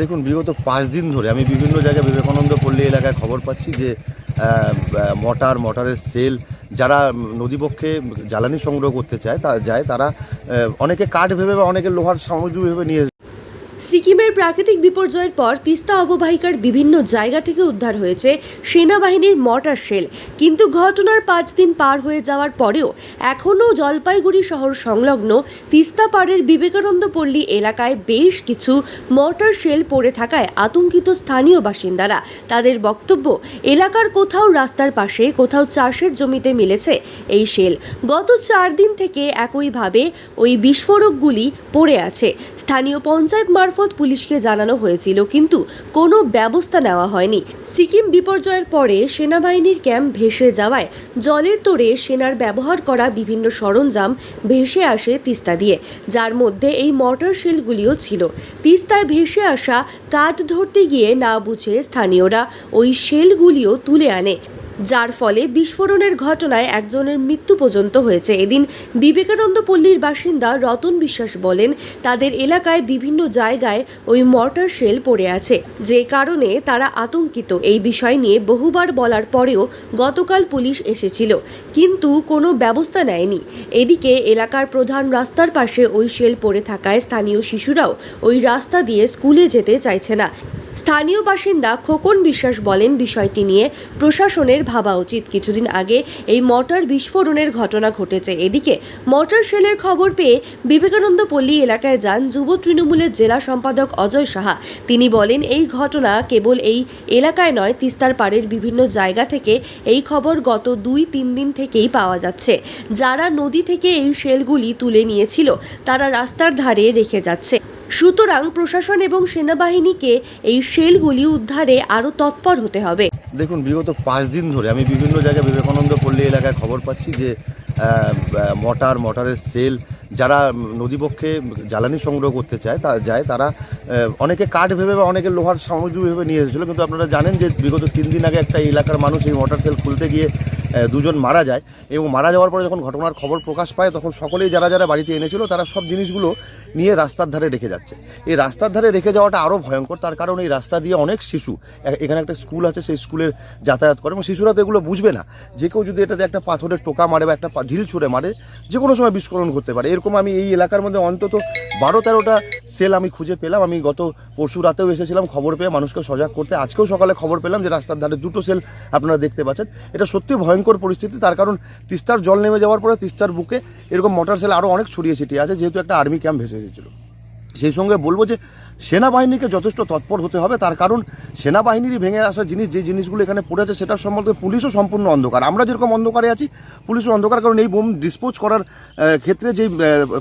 দেখুন, বিগত পাঁচ দিন ধরে আমি বিভিন্ন জায়গায় বিবেকানন্দ পল্লী এলাকায় খবর পাচ্ছি যে মটার, মটারের সেল যারা নদীপক্ষে জ্বালানি সংগ্রহ করতে চায়, তা যায়, তারা অনেকে কাঠ ভেবে বা অনেকে লোহার সামগ্রী ভেবে নিয়ে সিকিমের প্রাকৃতিক বিপর্যয়ের পর তিস্তা অববাহিকার বিভিন্ন জায়গা থেকে উদ্ধার হয়েছে সেনাবাহিনীর মর্টার শেল। কিন্তু ঘটনার পাঁচ দিন পার হয়ে যাওয়ার পরেও এখনও জলপাইগুড়ি শহর সংলগ্ন তিস্তা পাড়ের বিবেকানন্দ পল্লী এলাকায় বেশ কিছু মর্টার শেল পড়ে থাকায় আতঙ্কিত স্থানীয় বাসিন্দারা। তাদের বক্তব্য, এলাকার কোথাও রাস্তার পাশে কোথাও চাষের জমিতে মিলেছে এই শেল। গত চার দিন থেকে একইভাবে ওই বিস্ফোরকগুলি পড়ে আছে। স্থানীয় পঞ্চায়েত মারফত পুলিশকে জানানো হয়েছিল, কিন্তু কোনো ব্যবস্থা নেওয়া হয়নি। সিকিম বিপর্যয়ের পরে সেনাবাহিনীর ক্যাম্প ভেসে যাওয়ায় জলের তোড়ে সেনার ব্যবহার করা বিভিন্ন সরঞ্জাম ভেসে আসে তিস্তা দিয়ে, যার মধ্যে এই মর্টার শেলগুলিও ছিল। তিস্তায় ভেসে আসা কাঠ ধরতে গিয়ে না বুঝে স্থানীয়রা ওই শেলগুলিও তুলে আনে। যার ফলে বিস্ফোরণের ঘটনায় একজনের মৃত্যু পর্যন্ত হয়েছে। এদিন বিবেকানন্দ পল্লীর বাসিন্দা রতন বিশ্বাস বলেন, তাদের এলাকায় বিভিন্ন জায়গায় ওই মর্টার শেল পড়ে আছে। যে কারণে তারা আতঙ্কিত। এই বিষয় নিয়ে বহুবার বলার পরেও গতকাল পুলিশ এসেছিল। কিন্তু কোনো ব্যবস্থা নেয়নি। এদিকে এলাকার প্রধান রাস্তার পাশে ওই শেল পড়ে থাকায় স্থানীয় শিশুরাও ওই রাস্তা দিয়ে স্কুলে যেতে চাইছে না। স্থানীয় বাসিন্দা খোকন বিশ্বাস বলেন, বিষয়টি নিয়ে প্রশাসনের ভাবা উচিত। কিছুদিন আগে এই মর্টার বিস্ফোরণের ঘটনা ঘটেছে। এদিকে মর্টার শেলের খবর পেয়ে বিবেকানন্দ পল্লী এলাকায় যান যুব তৃণমূলের জেলা সম্পাদক অজয় সাহা। তিনি বলেন, এই ঘটনা কেবল এই এলাকায় নয়, তিস্তার পাড়ের বিভিন্ন জায়গা থেকে এই খবর গত দুই, তিন দিন থেকেই পাওয়া যাচ্ছে। যারা নদী থেকে এই শেলগুলি তুলে নিয়েছিল, তারা রাস্তার ধারে রেখে যাচ্ছে। সুতরাং প্রশাসন এবং সেনাবাহিনীকে এই শেলগুলি উদ্ধারে আরও তৎপর হতে হবে। দেখুন, বিগত পাঁচ দিন ধরে আমি বিভিন্ন জায়গায় বিবেকানন্দ পল্লী এলাকায় খবর পাচ্ছি যে মটার, মটারের সেল যারা নদীপক্ষে জ্বালানি সংগ্রহ করতে চায়, তা, যায় তারা অনেকে কাঠ ভেবে বা অনেকে লোহার সামগ্রী ভেবে নিয়ে এসেছিল, কিন্তু আপনারা জানেন যে বিগত তিন দিন আগে একটা এলাকার মানুষ এই মোটর সেল খুলতে গিয়ে দুজন মারা যায় এবং মারা যাওয়ার পরে যখন ঘটনার খবর প্রকাশ পায়, তখন সকলেই যারা যারা বাড়িতে এনেছিল, তারা সব জিনিসগুলো নিয়ে রাস্তার ধারে রেখে যাচ্ছে। এই রাস্তার ধারে রেখে যাওয়াটা আরও ভয়ঙ্কর, তার কারণ এই রাস্তা দিয়ে অনেক শিশু এখানে একটা স্কুল আছে, সেই স্কুলের যাতায়াত করে এবং শিশুরা তো এগুলো বুঝবে না। যে কেউ যদি এটাতে একটা পাথরের টোকা মারে বা একটা ঢিল ছুঁড়ে মারে যে কোনো সময় বিস্ফোরণ করতে পারে। এরকম আমি এই এলাকার মধ্যে অন্তত বারো তেরোটা সেল আমি খুঁজে পেলাম। আমি গত পরশু রাতেও এসেছিলাম, খবর পেয়ে মানুষকে সজাগ করতে। আজকেও সকালে খবর পেলাম যে রাস্তার ধারে দুটো সেল আপনারা দেখতে পাচ্ছেন। এটা সত্যি ভয়ঙ্কর পরিস্থিতি, তার কারণ তিস্তার জল নেমে যাওয়ার পরে তিস্তার বুকে এরকম মোটর সেল আরও অনেক ছড়িয়ে ছিটিয়ে আছে, যেহেতু একটা আর্মি ক্যাম্প ভেসে। এসেছিল। সেই সঙ্গে বলব যে সেনাবাহিনীকে যথেষ্ট তৎপর হতে হবে, তার কারণ সেনাবাহিনীরই ভেঙে আসা জিনিস, যে জিনিসগুলো এখানে পড়ে আছে সেটা সম্বন্ধে পুলিশও সম্পূর্ণ অন্ধকার। আমরা যেরকম অন্ধকারে আছি, পুলিশও অন্ধকার, কারণ এই বোম ডিসপোজ করার ক্ষেত্রে যে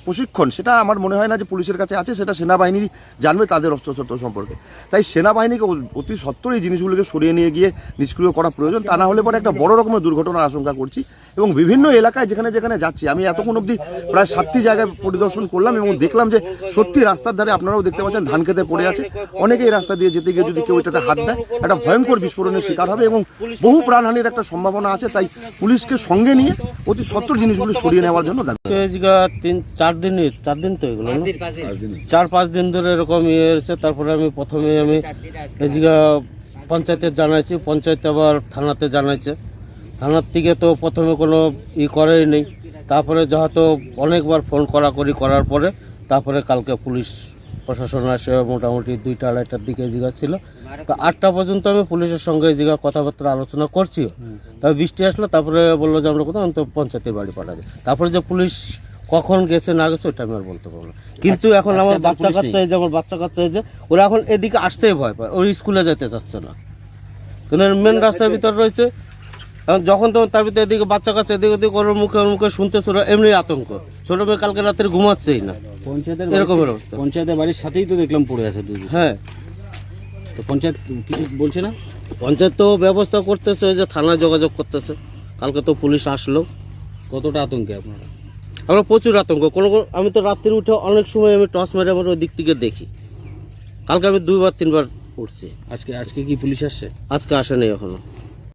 প্রশিক্ষণ, সেটা আমার মনে হয় না যে পুলিশের কাছে আছে, সেটা সেনাবাহিনী জানবে তাদের অস্ত্রশস্ত্র সম্পর্কে। তাই সেনাবাহিনীকে অতি সত্বর এই জিনিসগুলোকে সরিয়ে নিয়ে গিয়ে নিষ্ক্রিয় করা প্রয়োজন। তা না হলে পরে একটা বড় রকমের দুর্ঘটনার আশঙ্কা করছি। এবং বিভিন্ন এলাকায় যেখানে যেখানে যাচ্ছি, আমি এতক্ষণ অবধি প্রায় সাতটি জায়গায় পরিদর্শন করলাম এবং দেখলাম যে সত্যি রাস্তার ধারে আপনারাও দেখতে পাচ্ছেন, ধান খেতে পড়ে আছে। অনেকে এই রাস্তা দিয়ে যেতে গিয়ে যদি কেউ এটাতে হাত দেয় একটা ভয়ঙ্কর বিস্ফোরণের শিকার হবে এবং বহু প্রাণহানির একটা সম্ভাবনা আছে। তাই পুলিশকে সঙ্গে নিয়ে অতি সত্তর জিনিসগুলো সরিয়ে নেওয়ার জন্য দাবি এই জায়গা তিন চার দিন চার দিন তো এগুলো চার পাঁচ দিন ধরে এরকম ইয়ে এসেছে। তারপরে আমি প্রথমে আমি এই জায়গা পঞ্চায়েতে জানাইছি। পঞ্চায়েত আবার থানাতে জানাইছে। থানার থেকে তো প্রথমে কোনো ই করেই নেই। তারপরে যেহেতু অনেকবার ফোন করাকরি করার পরে তারপরে কালকে পুলিশ প্রশাসন আসে মোটামুটি দুইটা আড়াইটার দিকে এই ছিল। তো আটটা পর্যন্ত আমি পুলিশের সঙ্গে এই কথাবার্তা আলোচনা করছি। তবে বৃষ্টি আসলো তারপরে বলল যে আমরা কোথাও তো পঞ্চায়েতের বাড়ি পাঠাবে তারপরে যে পুলিশ কখন গেছে না গেছে ওটা আমি আর বলতে পারব না। কিন্তু এখন আমার বাচ্চা কাচ্চা এই যে আমার বাচ্চা কাচ্চা এই যে ওরা এখন এদিকে আসতেই ভয় পায়। ওর স্কুলে যেতে চাচ্ছে না। কিন্তু মেন রাস্তার ভিতর রয়েছে। এখন যখন তখন তার ভিতরে এদিকে বাচ্চা কাচ্চা এদিকে ওদিকে ওর মুখে ওর মুখে শুনতেছে ওরা এমনি আতঙ্ক। ছোট মেয়ে কালকে রাত্রে ঘুমাচ্ছেই না। পঞ্চায়েতের এরকমের অবস্থা। পঞ্চায়েতের বাড়ির সাথেই তো দেখলাম পড়ে আছে দুজন হ্যাঁ। তো পঞ্চায়েত কিছু বলছে না? পঞ্চায়েত তো ব্যবস্থা করতেছে যে থানায় যোগাযোগ করতেছে। কালকে তো পুলিশ আসলো। কতটা আতঙ্কে আপনারা? আমরা প্রচুর আতঙ্ক। কোনো আমি তো রাত্রে উঠে অনেক সময় আমি টর্চ মেরে আমার ওই দিক থেকে দেখি। কালকে আমি দুইবার তিনবার উঠছি আজকে আজকে কি পুলিশ আসছে? আজকে আসেনি এখনও।